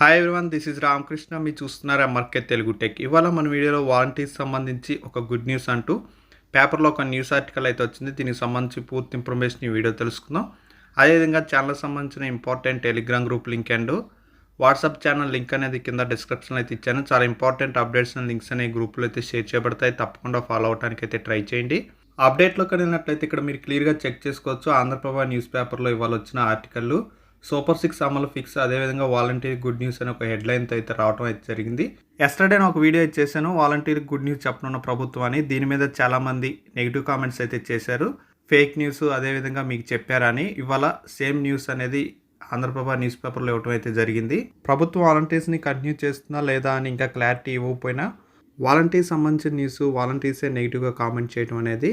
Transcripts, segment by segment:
Hi everyone this is Ramakrishna మీరు చూస్తున్నారు MRK Telugu tech ఇవాళ మన వీడియోలో వాలంటీర్స్ సంబంధించి ఒక గుడ్ న్యూస్ అంటూ పేపర్లో ఒక న్యూస్ ఆర్టికల్ అయితే వచ్చింది. దీనికి సంబంధించి పూర్తి ఇన్ఫర్మేషన్ ఈ వీడియో తెలుసుకుందాం. అదేవిధంగా ఛానల్ సంబంధించిన important Telegram group link and WhatsApp channel link అనేది కింద డిస్క్రిప్షన్లో అయితే ఇచ్చాను. చాలా ఇంపార్టెంట్ అప్డేట్స్ అండ్ లింక్స్ అనే గ్రూప్లో అయితే షేర్ చేయబడతాయి. తప్పకుండా ఫాలో అవడానికి అయితే ట్రై చేయండి. అప్డేట్లో కలిగినట్లయితే ఇక్కడ మీరు క్లియర్గా చెక్ చేసుకోవచ్చు. ఆంధ్రప్రభ న్యూస్ పేపర్లో ఇవాళ వచ్చిన ఆర్టికల్లు సూపర్ సిక్స్ అమలు ఫిక్స్. అదేవిధంగా వాలంటీర్ గుడ్ న్యూస్ అనే ఒక హెడ్లైన్తో అయితే రావడం అయితే జరిగింది. ఎస్టర్డే నేను ఒక వీడియో చేశాను. వాలంటీర్ గుడ్ న్యూస్ చెప్పనున్న ప్రభుత్వం అని. దీని మీద చాలామంది నెగిటివ్ కామెంట్స్ అయితే చేశారు. ఫేక్ న్యూస్ అదేవిధంగా మీకు చెప్పారని. ఇవాళ సేమ్ న్యూస్ అనేది ఆంధ్రప్రభ న్యూస్ పేపర్లో ఇవ్వటం అయితే జరిగింది. ప్రభుత్వం వాలంటీర్స్ని కంటిన్యూ చేస్తుందా లేదా అని ఇంకా క్లారిటీ ఇవ్వకపోయినా వాలంటీర్ సంబంధించిన న్యూస్ వాలంటీర్సే నెగిటివ్గా కామెంట్ చేయడం అనేది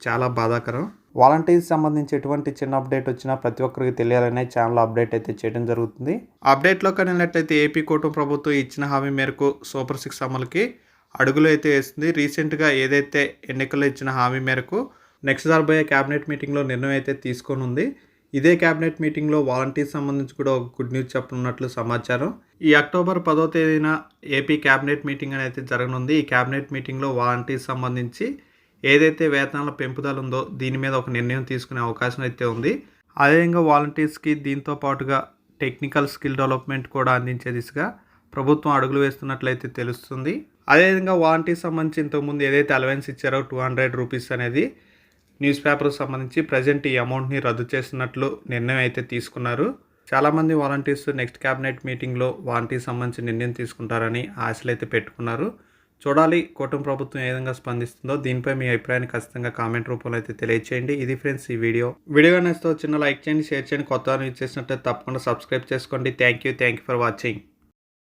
చాలా బాధాకరం. వాలంటీర్స్ సంబంధించి ఎటువంటి చిన్న అప్డేట్ వచ్చినా ప్రతి ఒక్కరికి తెలియాలనే ఛానల్ అప్డేట్ అయితే చేయడం జరుగుతుంది. అప్డేట్లో వెళ్ళినట్లయితే ఏపీ కూటమి ప్రభుత్వం ఇచ్చిన హామీ మేరకు సూపర్ సిక్స్ అమలుకి అడుగులు అయితే వేస్తుంది రీసెంట్గా ఏదైతే ఎన్నికల్లో ఇచ్చిన హామీ మేరకు నెక్స్ట్ జరబోయే క్యాబినెట్ మీటింగ్లో నిర్ణయం అయితే తీసుకొని ఉంది. ఇదే క్యాబినెట్ మీటింగ్లో వాలంటీర్ సంబంధించి కూడా ఒక గుడ్ న్యూస్ చెప్పనున్నట్లు సమాచారం. ఈ అక్టోబర్ పదో తేదీన ఏపీ క్యాబినెట్ మీటింగ్ అనేది జరగనుంది. ఈ క్యాబినెట్ మీటింగ్లో వాలంటీర్ సంబంధించి ఏదైతే వేతనాల పెంపుదల ఉందో దీని మీద ఒక నిర్ణయం తీసుకునే అవకాశం అయితే ఉంది. అదేవిధంగా వాలంటీర్స్కి దీంతో పాటుగా టెక్నికల్ స్కిల్ డెవలప్మెంట్ కూడా అందించే దిశగా ప్రభుత్వం అడుగులు వేస్తున్నట్లయితే తెలుస్తుంది. అదేవిధంగా వాలంటీర్ సంబంధించి ఇంతకుముందు ఏదైతే అలవెన్స్ ఇచ్చారో టూ హండ్రెడ్ రూపీస్ అనేది న్యూస్ పేపర్కి సంబంధించి ప్రజెంట్ ఈ అమౌంట్ని రద్దు చేసినట్లు నిర్ణయం అయితే తీసుకున్నారు. చాలామంది వాలంటీర్స్ నెక్స్ట్ క్యాబినెట్ మీటింగ్లో వాలంటీర్ సంబంధించి నిర్ణయం తీసుకుంటారని ఆశలు అయితే పెట్టుకున్నారు. చూడాలి కూటమి ప్రభుత్వం ఏ విధంగా స్పందిస్తుందో. దీనిపై మీ అభిప్రాయాన్ని ఖచ్చితంగా కామెంట్ రూపంలో అయితే తెలియచేయండి. ఇది ఫ్రెండ్స్ ఈ వీడియో. వీడియో నచ్చితే చిన్న లైక్ చేయండి షేర్ చేయండి. కొత్త యూజ్ చేసినట్లయితే తప్పకుండా సబ్స్క్రైబ్ చేసుకోండి. Thank you. Thank you for watching.